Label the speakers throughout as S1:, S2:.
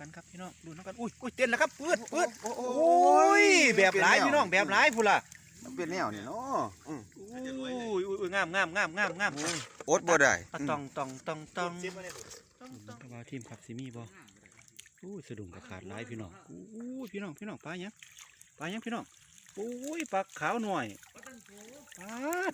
S1: กันครับพี่น้องดูน้ำกันอุ้ยอุ้ยเต้นแล้วครับปืดปืด
S2: โอ้โห
S1: โอ้ยแบบหลายพี่น้องแบบหลายพูดล่ะ
S2: มันเป็นแนวนี่เนาะอืม
S1: อุ้ยอุ้ยอุ้ยงามงามงามงามงาม
S2: อดบ่ได้
S1: อะตองตองตองตองกระบาทีมครับสิมีบ่อู้ยสะดุ้งกับขาดหลายพี่น้องอู้ยพี่น้องพี่น้องปลาหยังปลาหยังพี่น้องโอ้ยปลาขาวหน่อยปลาด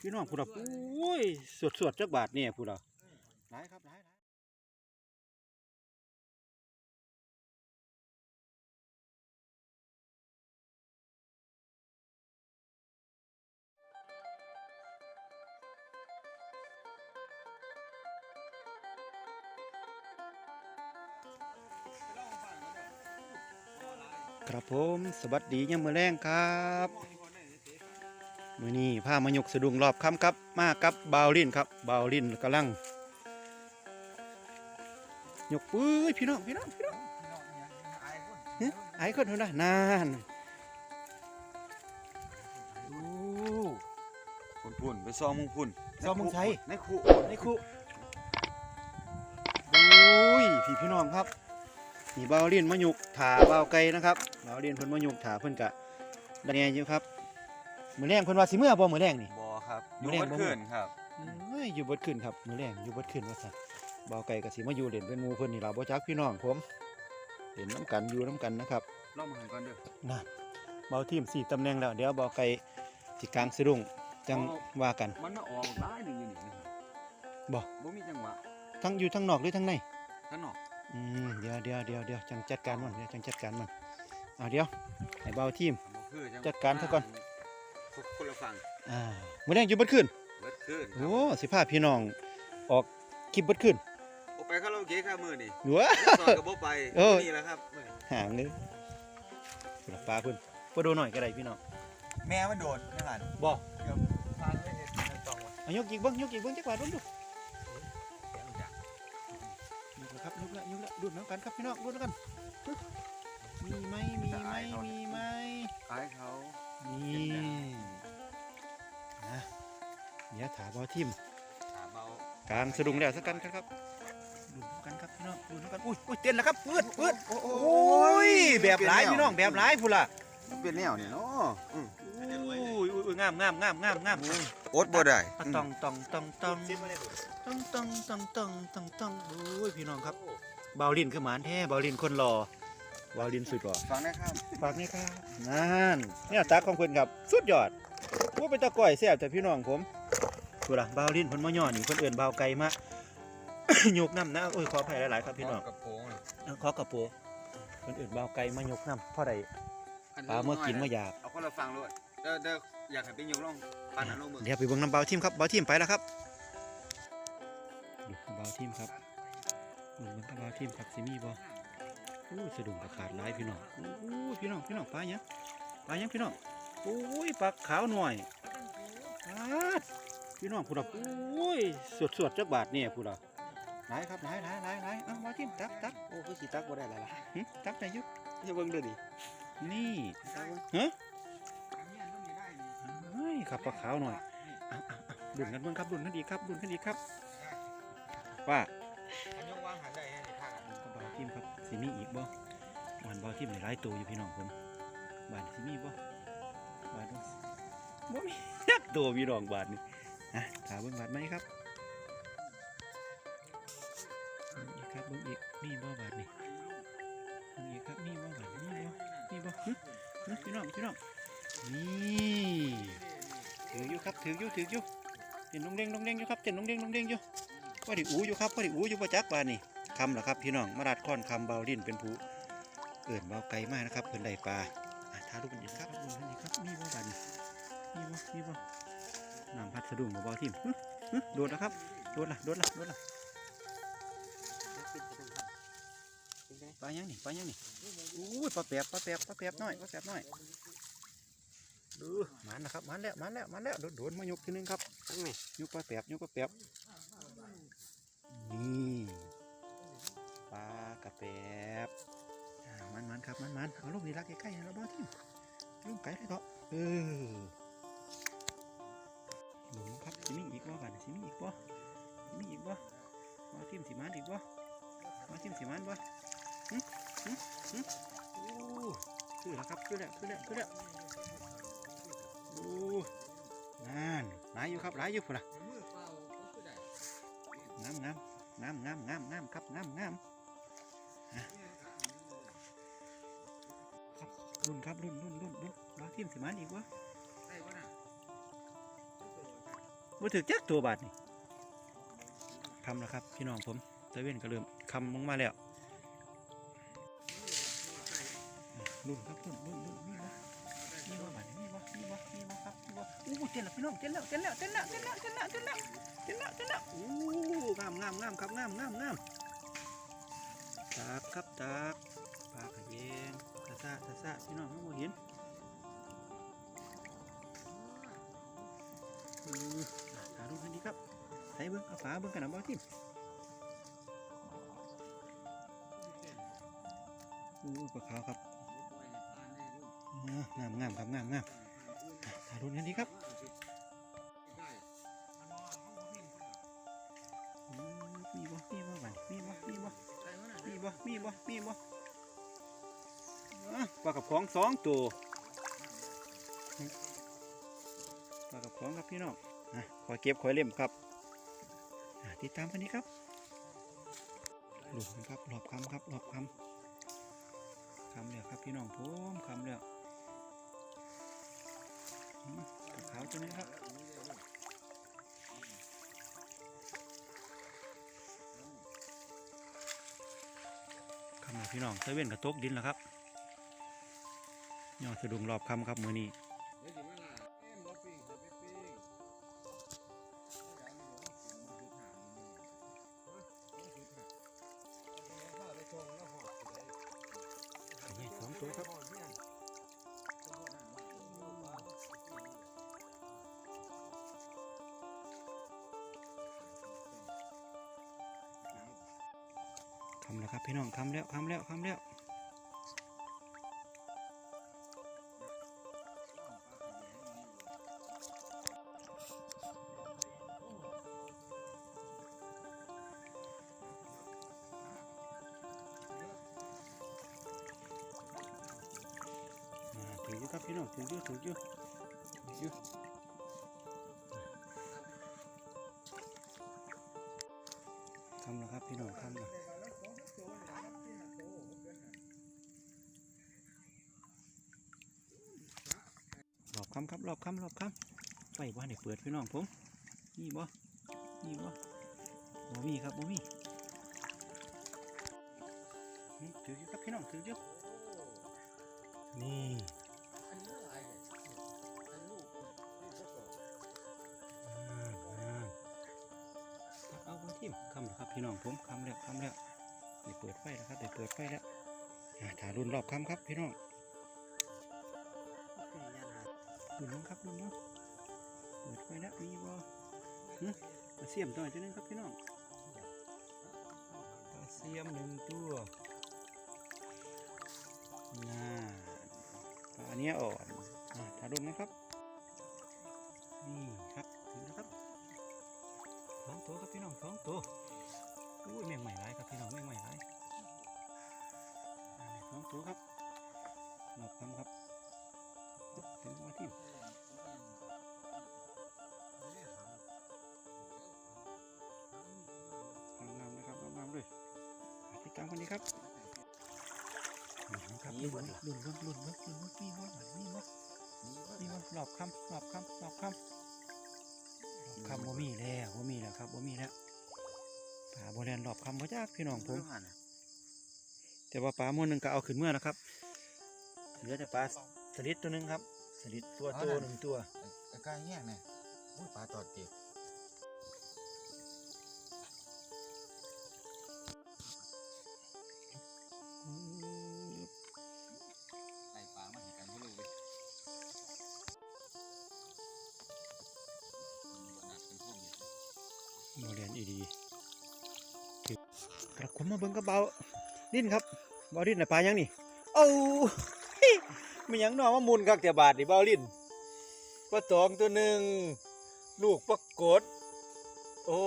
S1: พี่น้องพูดอะโอ้ยสวดสวดๆจักบาทเนี่ยพูดอะหลายครับหลาย ครับผมสวัสดียังมือแรงครับมือนี้พามายกสะดุงรอบค่ำครับมากับบาวลินครับบาวลินกำลังยกปื้ยพี่น้องพี่น้องพี่น้องเฮ้ยไอ้คนเท่านั้นนานโอ้
S2: พุ่นพุ่นไปซองมุงพุ่น
S1: ซองมุงไส
S2: ในคุ
S1: นี่ครูโอ้ยพี่พี่น้องครับนี่บาวลินมายกถาบาวไก่นะครับ บาวลินเพิ่นมายกถาเพิ่นกะได้แน่อยู่ครับมือแรงเพิ่นว่าสิเมื่อบ่มือแรงนี่
S2: บ่ครับ
S1: มื้อแรงบ่
S2: ขึ้นครับ
S1: เอ้ยอยู่เบดขึ้นครับมือแรงอยู่เบดขึ้นว่าซั่นบาวไก่ก็สิมาอยู่เล่นเป็นหมู่เพิ่นนี่ล่ะบ่จักพี่น้องผมเล่นน้ำกันอยู่น้ำกันนะครับ
S2: ลองมาหันก่อนเด้อ
S1: นั่นเบาทีมสี่ตำแหน่งแล้ว เดี๋ยวบาวไก่สิกลางสะดุ้งจังว่ากัน
S2: มันมาออกได้หนึ่งอยู่นี่
S1: บ่
S2: บ่มีจังหวะ
S1: ทั้งอยู่ทั้งนอกหรือทั้งใน
S2: ข้างนอก
S1: อืมเดี๋ยวเดี๋ยวเดี๋ยวเดี๋ยวจังจัดการมันเดี๋ยวจังจัดการมัน เอาเดี๋ยวให้เบาทีม
S2: บ่คือจัง
S1: จัดการซะก่อน
S2: คนละฝั่ง
S1: อ่ามือแรงอยู่เบดขึ้น
S2: เบิดขึ้น
S1: โอ้สิพาพี่น้องออกคลิปเบดขึ้น
S2: โอ้ไปคาราโอเกะครับมื้อนี่
S1: หัว
S2: สอนก็บ่ไป
S1: เออ
S2: นี่แหละครับมื้อ
S1: ห่างเลยปลาปลาเพิ่นมาดูหน่อยก็ได้พี่น้อง
S2: แม่มันโดดนั่นล่ะ
S1: บ่
S2: ทางไม่เห็นในตองว่ะ
S1: เอายกอีกเบิ้งยกอีกเบิ้งจักบาทเบิ้งดูยกแล้วครับยกแล้วยกแล้วดูดน้ำกันครับพี่น้องดูดน้ำกันฮึ มีไหมมีไหมมีไหม
S2: อายเขา
S1: นี่นะเดี๋ยวถามบอทิม
S2: ขาเบาก
S1: ลางสะดุ้งแล้วสักกันครับดูน้ำกันครับพี่น้องดูน้ำกันอุ้ยอุ้ยเต้นแล้วครับปืดปืด
S2: โอ้โห
S1: โอ้ยแบบหลายพี่น้องแบบหลายพูดล่ะ
S2: มันเป็นแนวนี่เนาะอืม
S1: อุ้ยอุ้ยอุ้ยงามงามงามงามงาม
S2: อดบ่ได้
S1: อะตองตองตองตองตองตองตองตองตองตองโอ้ยพี่น้องครับเบาลินคือหมานแท้เบาลินคนรอ เบาลินสุดหล่อ
S2: ฟังนะครับ
S1: ฝากนี่ครับนั่นเนี่ยตาของเพิ่นครับสุดยอดว่าเป็นตะก้อยแซ่บแต่พี่น้องผมดูล่ะเบาลินเพิ่นมาย่อนี่เพิ่นเอิ้นเบาไก่มายกน้ำนะโอ้ยขออภัยหลาย ๆ ครับพี่น้อง
S2: กระโปรงน่ะ
S1: เอาขอกระโปรงเพิ่นเอิ้นเบาไก่มายกน้ำเพราะใดปลาเมื่อกินเมื่ออยาก
S2: เอาคนละฟังด้วยเด้อเด้ออยากให้เป็นยกลงปานนั้นลงมือ
S1: เดี๋ยวไปเบิ่งน้ำเบาทีมครับเบาทีมไปแล้วครับดูเบาทีมครับเบิ่งเบิ่งเบาทีมครับสิมีบ่ อู้สะดุ้งกับขาดหลายพี่น้องอู้พี่น้องพี่น้องปลาหยังปลาหยังพี่น้องโอ้ยปลาขาวหน่อยปลาดพี่น้องพูดอะโอ้ยสวดสวดๆจักบาทเนี่ยพูดอะหลายครับหลายหลายหลายหลายเอ้าเบาทีมตักตัก
S2: โอ้คือสิตักบ่ได้แล้วล่ะ
S1: หึตักได้อยุ
S2: อย่าเบิ่งเด้อดิ
S1: นี่
S2: ตักเบิ่ง
S1: ฮะ
S2: อันนี้ต้องมีได้นี่
S1: เฮ้ยครับปลาขาวหน่อยอะอะอะดุนกันเบิ่งครับดุนกันดีครับดุนกันดีครับว่า บ่บ้านบาวทิมในหลายตัวอยู่พี่น้องผมบ้านสิมีบ่บ้านบ่บ่มีจักตัวพี่น้องบ้านนี่อะถามเบิ่งบ้านไหมครับเบิ่งอีกครับเบิ่งอีกมีบ่บ้านนี่เบิ่งอีครับมีบ่บ้านมีบ่มีบ่หึหึพี่น้องพี่น้องนี่ถืออยู่ครับถืออยู่ถืออยู่เต้นลงเด้งลงเด้งอยู่ครับเต้นลงเด้งลงเด้งอยู่ว่าดิอูอยู่ครับว่าดิอูอยู่บ่จักบ้านนี่ คำเหรอครับพี่น้องมารัดค้อนคำเบาดินเป็นผู้เอิ่นเบาไกลมากนะครับเพิ่นได้ปลาอะท้าลูกกันอีกครับลูกกันอีกครับมีบ่บัดนมีบ่มีบ่น้ำพัดสะดุ้งเบาๆทิ่มฮึฮึโดดแล้วครับโดดละโดดละโดดละปลายังนี่ปลายังนี่อู้ยปลาแปบปลาแปบปลาแปบน้อยปลาแปบน้อยดูมันนะครับมันแล้วมันแล้วมันแล้วโดดโดดมายกทีนึงครับนี่ยกปลาแปบยกปลาแปบนี่ปลา กระแปบมันมันครับมันมันเอาลูกนี่รักใกล้ๆแล้วบ้าทิมลูกไก่ได้เถอะเออหนูครับสิมีอีกบ่บัดนี้สิมีอีกบ่สิมีอีกบ่มาทิมสิมันอีกบ่มาทิมสิมันบ่หึหึหึโอ้คือแล้วครับคือแล้วคือแล้วคือแล้วโอ้นั่นหลายอยู่ครับหลายอยู่พุ่นล่ะงามงามงามงามงามงามครับงามงาม รับรุ่นครับรุ่นรุ่นรุ่นรุ่นบาทีมสิมันอีกวะบ่ถึกจักตัวบาทนี่คำแล้วครับ พี่น้องผมตะเวนก็เริ่มคำลงมาแล้วรุ่นครับรุ่นรุ่นรุ่นนี่วะนี่วะบัดนี่วะนี่วะนี่วะครับนี่วะอู้เต้นแล้วพี่น้องเต้นแล้วเต้นแล้วเต้นแล้วเต้นแล้วเต้นแล้วเต้นแล้วเต้นแล้วเต้นแล้วอู้งามงามงามครับงามงามงามตาก ครับตากปลาขะแยงตาซาตาซาพี่น้องมองบ่เห็นอือหาดูกันดีครับใส่เบิ้งเอาฝาเบิ้งกันนะบ่ทิมอู้ปลาขาวครับอ่างามงามครับงามงามถ่ายรูปกันดีครับ บ่ มีบ่มีบ่อะปลากระป๋องสองตัวปลากระป๋องครับพี่น้องอะคอยเก็บคอยเล่มครับติดตามกันนี้ครับหลุมครับหลอบคำครับหลอบคำคำแล้วครับพี่น้องผมคำแล้วขาวตัวนี้ครับ พี่น้องเซเว่นกระตกดินแล้วครับยองสะดุงรอบคำครับมือนี้สองตัวครับ แล้วครับพี่น้องคำแล้วคำแล้วคำแล้วถืออยู่ครับพี่น้องถืออยู่ถืออยู่ถืออยู่คำแล้วครับพี่น้องคำแล้ว คำครับรอบคำรอบคำไฟบ้านเปิดพี่น้องผมนี่บ่นี่บ่บ่มีครับบ่มีนี่ถืออยู่ครับพี่น้องถืออยู่นี่อ่าอ่าเอาบนทิมคำแล้วครับพี่น้องผมคำแล้วคำแล้วได้เปิดไฟแล้วครับได้เปิดไฟแล้วอ่าถ่ายรุ่นรอบคำครับพี่น้อง รุ่นน้องครับรุ่นน้องเปิดไฟแล้วมีบ่หึปลาเสียมตัวไหนตัวหนึงครับพี่น้องปลาเสียมหนึ่งตัวน่าปลาเนี้ยอ่อนอ่าถ่ายรูปนะครับ นี่ครับถึงแล้วครับสองตัวครับพี่น้องสองตัวอุ้ยแมงใหม่หลายครับพี่น้องแมงใหม่หลายอ่าสองตัวครับหลับคำครับถึงมา ที่งามๆนะครับงามๆเลยติดตามกันดีครับนี่นะครับลุ่นลุ่นลุ่นลุ่นลุ่นลุ่นมีว่ามีว่ามีว่าหลอบคำหลอบคำหลอบคำหลอบคำบ่มีแล้วบ่มีแล้วครับบ่มีแล้วปลาโบแลนหลอบคำบ่ยากพี่น้องผมแต่ว่าปลาหมวหนึงก็เอาขึ้นเมื่อนะครับเหลือแต่ปลาสลิดตัวหนึงครับส ลิดตัวโตหนึ่งตัว
S2: อากายแง่เนี่ยมุ้ยปลาตอดเตีย
S1: โมเดนอีดีกระคุมมาเบิ้งกระเป๋าดิ้นครับบอดิ้นไหนปลายังนี่เอ้ มีหยังหนอมามุนคักแต่บาทนี่เบาลิ้นปลาตองตัวหนึ่งลูกปลากด โอ้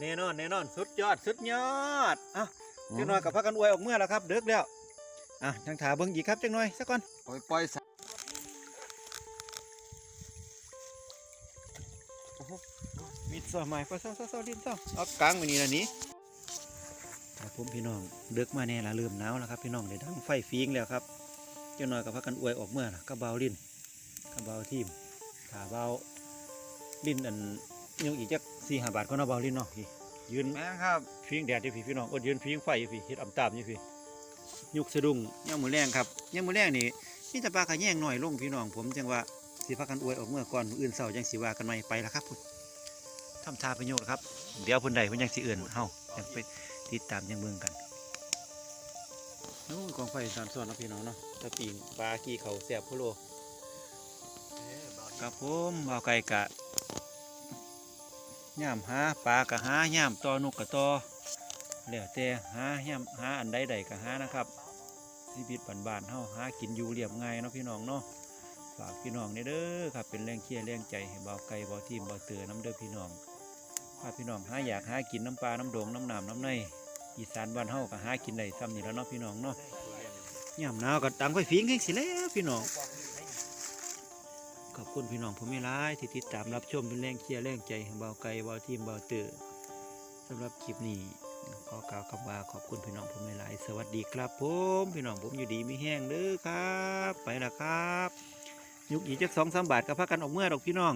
S1: แน่นอนแน่นอนสุดยอดสุดยอดอะจังน้อยกับพักกันอวยออกเมื่อแล้วครับเดึกแล้วอะจังถาเบิ่งอีกครับจังน้อยสักก่อน
S2: โอ้ยปล่อยสัตว์
S1: มีดสอไม้ก็เศร้าเศร้าเศร้าลิ้นเศร้าเอากลางไว้นี่ละนี้ครับผมพี่น้องเดึกมาแน่ละเริ่มหนาวแล้วครับพี่น้องได้ดังไฟฟิงแล้วครับ จังน้อยกับพักกันอวยออกเมื่อล่ะก็เบาลิ้นก็เบาทีมถ้าเบาลิ้นอันยังอีกจักสี่ห้าบาทก็น่าเบาลิ้นเนาะพี่ยืน
S2: แม่ครับ
S1: ฟิงแดดอยู่พี่พี่น้องอดยืนฟิงไฟอยู่พี่เฮ็ดอ่ำตามอยู่พี่ยุกสะดุ้งย่างมือแรงครับย่างมือแรงนี่นี่แต่ปลากระแยงหน่อยลงพี่น้องผมจังว่าสิพักกันอวยออกเมื่อก่อนอื่นเช้าจังสิว่ากันใหม่ไปแล้วครับพุ่นทำทาประโยชน์ครับ เดี๋ยวพิ่นใดพิ่นยังสิเอื่นเฮายังไปติดตามยังเมืองกัน โอ้ยกองไฟสานซ้อนเนาะพี่น้องเนาะตะปิงปลากี้เขาแซ่บพุโลครับผมบ่าวไก่กะย่ามหาปลากะหาย่ามตอนกกะตอแล้วแต่หาย่ามหาอันใดใดกะหานะครับชีวิตบ้านๆเฮาหากินอยู่เรียบง่ายเนาะพี่น้องเนาะฝากพี่น้องนี่เด้อครับเป็นแรงเชียร์แรงใจให้เบาไก่เบาทีมเบาเตือน้ำเด้อพี่น้องถ้าพี่น้องหาอยากหากินน้ำปลาน้ำโดงน้ำน้ำน้ำใน อีสานบ้านเฮาก็หากินได้ซ้ำนี่แล้วเนาะพี่น้องเนาะยามหนาวก็ตังไฟฟิงให้สิแล้วพี่น้องขอบคุณพี่น้องผมไม่ร้ายที่ติดตามรับชมเป็นแรงเชียร์แรงใจเบาไก่เบาทีมเบาเตือสำหรับคลิปนี้ขอกล่าวคำว่าขอบคุณพี่น้องผมไม่ร้ายสวัสดีครับผมพี่น้องผมอยู่ดีไม่แห้งเด้อครับ ไปละครับ ยุกอีจักสองสามบาทก็พักกันออกเมื่อดอกพี่น้อง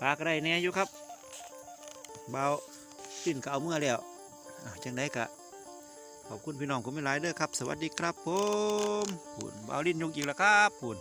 S1: ปลาก็ได้แน่อยู่ครับ เบาสิ้นก็เอาเมื่อแล้ว จังได้กะขอบคุณพี่น้องคุณไม่ร้ายเด้อครับ สวัสดีครับผมปุ่นบาลินยงกอีกแล้วครับปุ่น